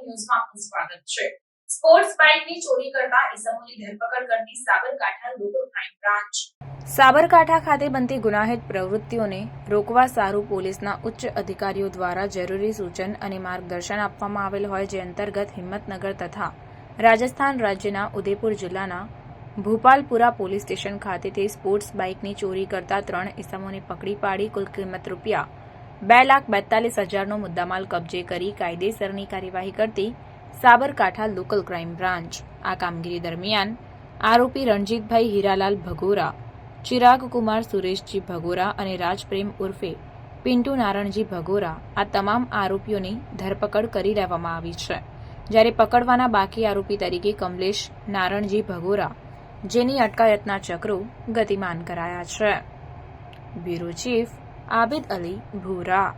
ન્યૂઝમાં આપનું સ્વાગત છે. સ્પોર્ટ્સ બાઇકની ચોરી કરતા ઇસમોની ધરપકડ કરતી Sabarkantha local crime branch. Sabarkantha ખાતે બનતી ગુનાહિત પ્રવૃત્તિઓને રોકવા સારું પોલીસના ઉચ્ચ અધિકારીઓ દ્વારા જરૂરી સૂચન અને માર્ગદર્શન આપવામાં આવેલ હોય જે અંતર્ગત હિંમતનગર તથા રાજસ્થાન રાજ્યના ઉદયપુર જિલ્લાના ભૂપાલપુરા પોલીસ સ્ટેશન ખાતેથી સ્પોર્ટ્સ બાઇકની ચોરી કરતા ત્રણ ઇસમોને પકડી પાડી કુલ કિંમત રૂપિયા બે લાખ બેતાલીસ હજારનો મુદ્દામાલ કબજે કરી કાયદેસરની કાર્યવાહી કરતી સાબરકાંઠા લોકલ ક્રાઇમ બ્રાન્ચ. આ કામગીરી દરમિયાન આરોપી રણજીતભાઈ હીરાલાલ ભગોરા, ચિરાગ કુમાર સુરેશજી ભગોરા અને રાજપ્રેમ ઉર્ફે પિન્ટુ નારણજી ભગોરા આ તમામ આરોપીઓની ધરપકડ કરી લેવામાં આવી છે. જ્યારે પકડવાના બાકી આરોપી તરીકે કમલેશ નારણજી ભગોરા, જેની અટકાયતના ચક્રો ગતિમાન કરાયા છે. બ્યુરો ચીફ આબિદ અલી ભૂરા